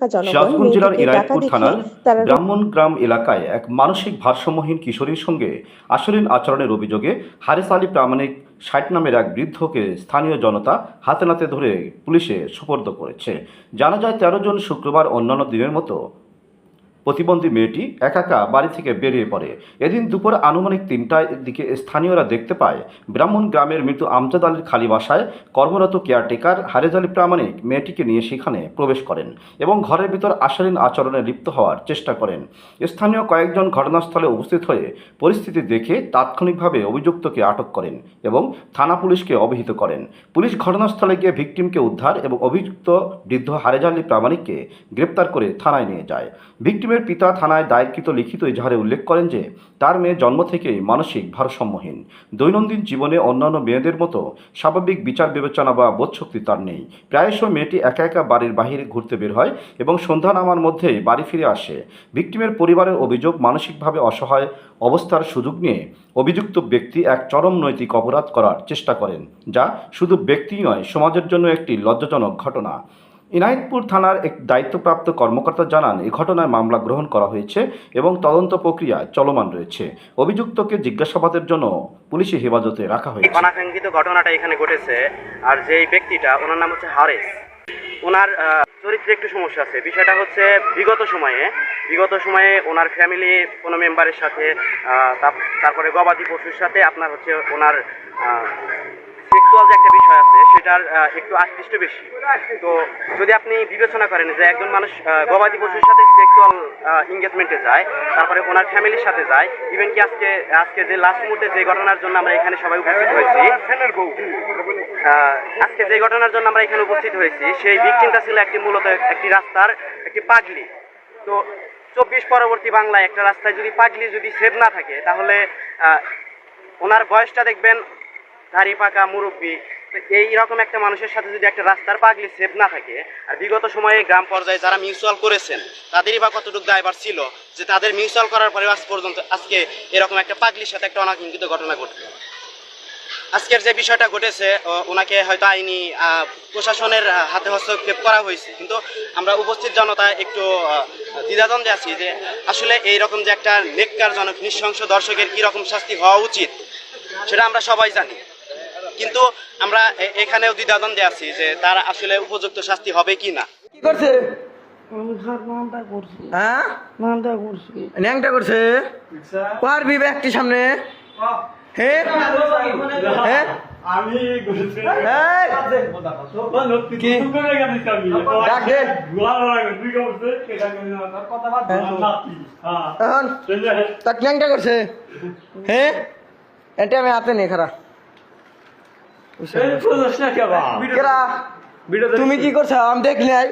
সিরাজগঞ্জ জেলার দেখে থানার ব্রাহ্মণ গ্রাম এলাকায় এক মানসিক ভারসাম্যহীন কিশোরীর সঙ্গে আশলীল আচরণের অভিযোগে হারিস আলী প্রামাণিক ষাট নামের এক বৃদ্ধকে স্থানীয় জনতা হাতে নাতে ধরে পুলিশে সুপর্দ করেছে। জানা যায় তেরো জন শুক্রবার অন্যান্য দিনের মতো প্রতিবন্ধী মেয়েটি একা একা বাড়ি থেকে বেরিয়ে পড়ে। এদিন দুপুর আনুমানিক তিনটায় দিকে স্থানীয়রা দেখতে পায়, ব্রাহ্মণ গ্রামের মৃত আমজাদ আলীর খালি বাসায় কর্মরত কেয়ারটেকার হারেজ আলী প্রামাণিক মেয়েটিকে নিয়ে সেখানে প্রবেশ করেন এবং ঘরের ভিতর আশালীন আচরণে লিপ্ত হওয়ার চেষ্টা করেন। স্থানীয় কয়েকজন ঘটনাস্থলে উপস্থিত হয়ে পরিস্থিতি দেখে তাৎক্ষণিকভাবে অভিযুক্তকে আটক করেন এবং থানা পুলিশকে অবহিত করেন। পুলিশ ঘটনাস্থলে গিয়ে ভিকটিমকে উদ্ধার এবং অভিযুক্ত বৃদ্ধ হারেজ আলী প্রামাণিককে গ্রেপ্তার করে থানায় নিয়ে যায়। ভিকটিমের পিতা থানায় দায়েরকৃত লিখিত ইজাহারে উল্লেখ করেন যে, তার মেয়ে জন্ম থেকেই মানসিক ভারসাম্যহীন। দৈনন্দিন জীবনে অন্যান্য মেয়েদের মতো স্বাভাবিক বিচার, বিবেচনা বা বোধশক্তি তার নেই। প্রায়শ মেয়েটি একা একা বাড়ির বাহিরে ঘুরতে বের হয় এবং সন্ধ্যা নামার মধ্যেই বাড়ি ফিরে আসে। ভিকটিমের পরিবারের অভিযোগ মানসিকভাবে অসহায় অবস্থার সুযোগ নিয়ে অভিযুক্ত ব্যক্তি এক চরম নৈতিক অপরাধ করার চেষ্টা করেন, যা শুধু ব্যক্তিই নয়, সমাজের জন্য একটি লজ্জাজনক ঘটনা। ইনায়তপুর থানার এক দায়িত্বপ্রাপ্ত কর্মকর্তা জানান এই ঘটনায় মামলা গ্রহণ করা হয়েছে এবং তদন্ত প্রক্রিয়া চলমান রয়েছে। অভিযুক্তকে জিজ্ঞাসাবাদের জন্য পুলিশি হেফাজতে রাখা হয়েছে। অনাকাঙ্ক্ষিত ঘটনাটা এখানে ঘটেছে আর যেই ব্যক্তিটা, ওনার নাম হচ্ছে হারেস। ওনার চরিত্রে একটু সমস্যা আছে। বিষয়টা হচ্ছে বিগত সময়ে বিগত সময়ে ওনার ফ্যামিলি, কোনো মেম্বারের সাথে তারপরে গবাদি পশুর সাথে আপনার হচ্ছে ওনার সেক্সুয়াল যে একটা বিষয় আছে, সেটার একটু আকৃষ্ট বেশি। তো যদি আপনি বিবেচনা করেন যে একজন মানুষ গবাদি পশুর সাথে সেক্সুয়াল এঙ্গেজমেন্টে যায়, তারপরে ওনার ফ্যামিলির সাথে যায় ইভেন কি আজকে আজকে যে লাস্ট মুহূর্তে যে ঘটনার জন্য আমরা এখানে সবাই উপস্থিত হয়েছি আজকে যে ঘটনার জন্য আমরা এখানে উপস্থিত হয়েছি, সেই ভিকটিমটা ছিল একটি মূলত একটি রাস্তার একটি পাগলি। তো চব্বিশ পরবর্তী বাংলায় একটা রাস্তায় যদি পাগলি যদি সেভ না থাকে, তাহলে ওনার বয়সটা দেখবেন দাড়ি পাকা মুরব্বী, তো এই রকম একটা মানুষের সাথে যদি একটা রাস্তার পাগলি সেভ না থাকে, আর বিগত সময়ে গ্রাম পর্যায়ে যারা মিউচুয়াল করেছেন, তাদেরই বা কতটুকু দায়বার ছিল যে তাদের মিউচুয়াল করার পরে আজ পর্যন্ত আজকে এরকম একটা পাগলির সাথে একটা অনাকাঙ্ক্ষিত ঘটনা ঘটবে আজকের যে বিষয়টা ঘটেছে ওনাকে হয়তো আইনি প্রশাসনের হাতে হস্তক্ষেপ করা হয়েছে, কিন্তু আমরা উপস্থিত জনতা একটু দ্বিধাদ্বন্দ্বে আছি যে আসলে এই রকম যে একটা নেককারজনক, নৃশংস দর্শকের কি রকম শাস্তি হওয়া উচিত, সেটা আমরা সবাই জানি। কিন্তু আমরা এ- এখানেও দ্বিধাদ্বন্দ্বে আছি যে তার আসলে উপযুক্ত শাস্তি হবে কি না। কি করছে? হ্যাঁ? ন্যাংটা করছে? পারবি ব্যাগটি সামনে? হে? হে? আমি এই, কি? ডাক দে। এখন? তাক ন্যাংটা করছে। হে? এটা আমি হাতে নেই খারা। কেরা তুমি কি করছ? আমি দেখলে নাই।